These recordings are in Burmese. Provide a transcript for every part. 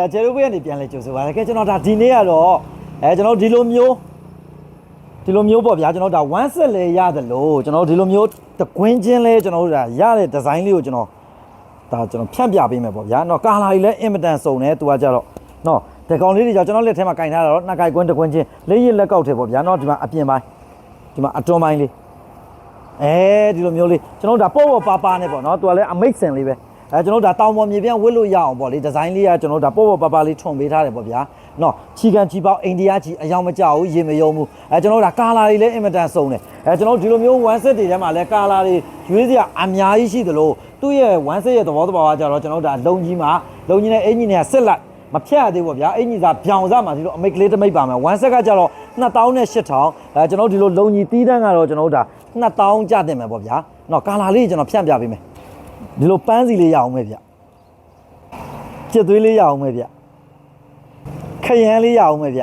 ဒါကျေတို့ဘက်ကနေပြန်လဲကြိုဆိုပါရခဲ့ကျွန်တော်ဒါဒီနေ့ကတော့အဲကျွန်တော်ဒီလိုမျိုးဒီလိုမျိုးပေါ့ဗျာကျွန်တော်ဒါ1 set လဲရတယ်လို့ကျွန်တော်ဒီလိုမျိုးတကွင်းချင်းလဲကျွန်တော်တို့ဒါရတဲ့ဒီဇိုင်းလေးကိုကျွန်တော်ဒါကျွန်တော်ဖြန့်ပြပေးမယ်ပေါ့ဗျာเนาะကာလာကြီးလဲအင်မတန်စုံတယ်သူကကြတော့เนาะဒီကောင်လေးတွေကြောင့်ကျွန်တော်လက်ထဲမှာကင်ထားတာတော့နှစ်ကိုင်ကွင်းတစ်ကွင်းချင်းလေးရလက်ကောက်ထဲပေါ့ဗျာเนาะဒီမှာအပြင်ပိုင်းဒီမှာအတွန်းပိုင်းလေး အဲဒီလိုမျိုးလေးကျွန်တော်တို့ဒါပေါ့ပေါ့ပါပါနဲ့ပေါ့နော်သူကလည်းအမိတ်စင်လေးပဲ အဲကျွန်တော်တို့ဒါတောင်ပေါ်မြေပြန်ဝစ်လို့ရအောင်ပေါ့လေဒီဇိုင်းလေးကကျွန်တော်တို့ဒါပေါ့ပေါ့ပါပါလေးထွန်ပေးထားတယ်ပေါ့ဗျာနော်ချီကန်ချီပေါက်အိန္ဒိယချီအယောင်မကြောက်ဘူးရေမယုံဘူးအဲကျွန်တော်တို့ဒါကာလာတွေလည်းအင်မတန်စုံတယ်အဲကျွန်တော်တို့ဒီလိုမျိုး1 set တွေထဲမှာလည်းကာလာတွေရွေးစရာအများကြီးရှိသလိုသူ့ရဲ့1 set ရဲ့သဘောတဘာဝကကြတော့ကျွန်တော်တို့ဒါလုံကြီးမှာလုံကြီးနဲ့အင်ဂျင်နဲ့ဆက်လိုက်မဖြတ်ရသေးဘူးဗျာအင်ကြီးစားပြောင်စားမှာဒီလိုအမိတ်ကလေးတစ်မိတ်ပါမယ်1 set ကကြတော့2000နဲ့8000အဲကျွန်တော်တို့ဒီလိုလုံကြီးတီးတန်းကတော့ကျွန်တော်တို့ဒါ2000ကျတင်မယ်ပေါ့ဗျာနော်ကာလာလေးကျွန်တော်ဖြန့်ပြပေးမယ် ဒီလိုပန်းစီလေးရအောင်မယ်ဗျကျက်သွေးလေးရအောင်မယ်ဗျခရမ်းလေးရအောင်မယ်ဗျ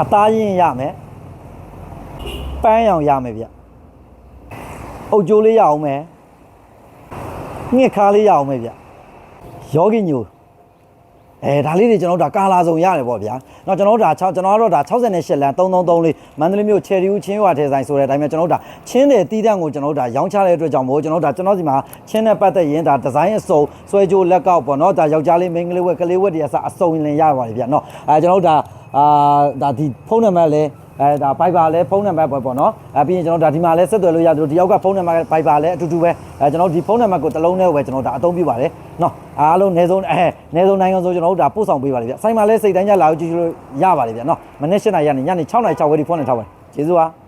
အသားရင်ရမယ်ပန်းရောင်ရမယ်ဗျအုတ်ကြိုးလေးရအောင်မယ်ငှက်ခါလေးရအောင်မယ်ဗျယောဂီညို အဲဒါလေးတွေကျွန်တော်တို့ဒါကာလာစုံရတယ်ပေါ့ဗျာ။နောက်ကျွန်တော်တို့ဒါ6ကျွန်တော်တို့ဒါ68လမ်း333လေးမန္တလေးမြို့ချယ်ရီဦးချင်းရွာထဲဆိုင်ဆိုတဲ့အတိုင်းပဲကျွန်တော်တို့ဒါချင်းတဲ့တီးတန့်ကိုကျွန်တော်တို့ဒါရောင်းချတဲ့အတွက်ကြောင့်မို့ကျွန်တော်တို့ဒါကျွန်တော်စီမှာချင်းနဲ့ပတ်သက်ရင်ဒါဒီဇိုင်းအစုံဆွဲကြိုးလက်ကောက်ပေါ့နော်ဒါယောက်ျားလေးမိန်းကလေးဝက်ကလေးဝက်တည်းအစအစုံလင်ရပါတယ်ဗျာနော်အဲကျွန်တော်တို့ဒါအာဒါဒီဖုန်းနံပါတ်လေး အဲဒါ Viber လဲဖုန်းနံပါတ်ပဲပေါ့နော်အဲပြီးရင်ကျွန်တော်ဒါဒီမှာလဲဆက်သွယ်လို့ရတယ်ဒီယောက်ကဖုန်းနံပါတ် Viber လဲအတူတူပဲအဲကျွန်တော်ဒီဖုန်းနံပါတ်ကိုတစ်လုံးနဲ့ပဲကျွန်တော်ဒါအသုံးပြုပါတယ်နော်အားလုံးနေဆုံးအဲနေဆုံးနိုင်ငံဆိုကျွန်တော်တို့ဒါပို့ဆောင်ပေးပါလေဗျဆိုင်မှာလဲစိတ်တိုင်းကြလာလို့ကြည့်လို့ရပါတယ်ဗျနော်မနေ့၈နာရီကနေညနေ6နာရီ6ဝဲဒီဖုန်းနဲ့ထားပါတယ်ကျေးဇူးပါ